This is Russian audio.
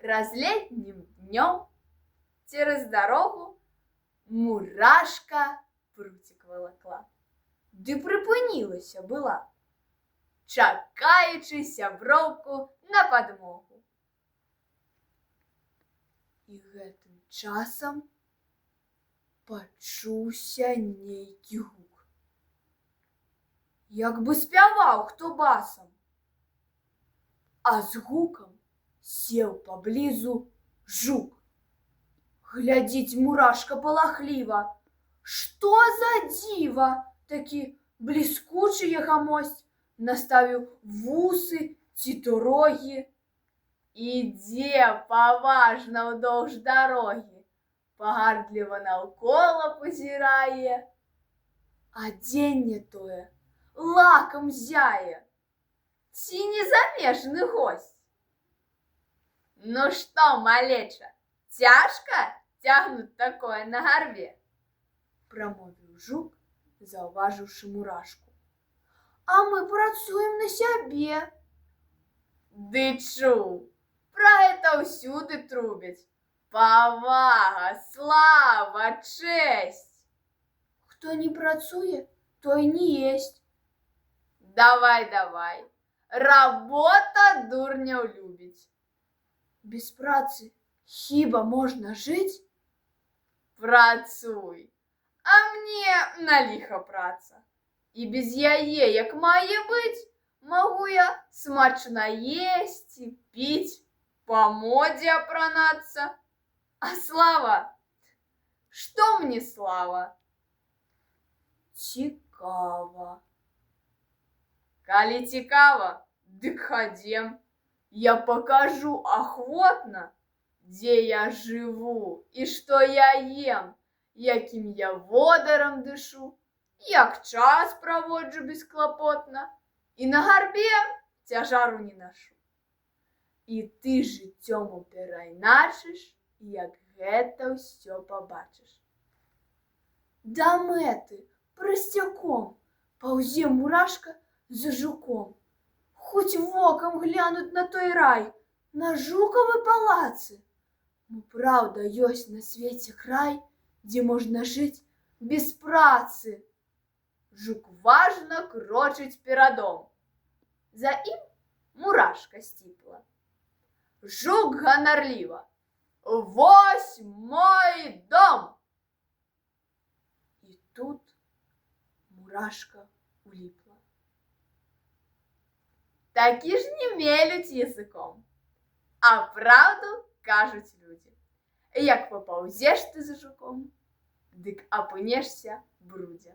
разлетним днем через дорогу мурашка прутик волокла. Ды припинилася була, чакаючи сяброўку на падмогу. І гэтым часам пачуўся нейкі гук. Як бы спяваў хто басам. А з гукам сеў паблізу жук. Глядзіць мурашка палахліва. Што за дзіва? Такі бліскучы ягамость наставіў вусы ці то рогі. Ідзе паважна ўдоўж дарогі, пагардліва наўкола пазірае. Адзенне тое лакам зяе. Ці не замежны гость? Ну што, малеча, цяжка цягнуць такое на гарбе? Прамовіў жук, заўважыўшы мурашку. А мы працуем на сябе. Ды чуў, пра гэта ўсюды трубяць. Павага, слава, чэсць. Хто не працуе, той не есть. Давай, давай. Работа дурняў любіць. Без працы хіба можна жыць? Працуй. А мне на ліха праца. І без яе, як мае быць, магу я смачна есці, піць, па модзе апранацца. А слава? Што мне слава? Цікава. Калі цікава, дык хадзем. Я пакажу ахвотна, дзе я жыву і што я ем, якім я водарам дышу, як час праводжу бесклапотна, і на гарбе цяжару не нашу. І ты жыццём перайначыш, як гэта ўсё пабачыш. Да мэты прасцяком паўзе мурашка за жуком. Хоць вокам глянуць на той рай, на жукавы палацы. Ну, праўда, ёсць на свеце край, дзе можна жыць без працы. Жук важна крочыць перадом. За ім мурашка сціпла. Жук ганарліва. Вось мой дом. І тут мурашка уліпла. Такі ж не мелюць языком. А правду кажуць людзі. Як папаўзеш ты за жуком, дык апынешся брудзе.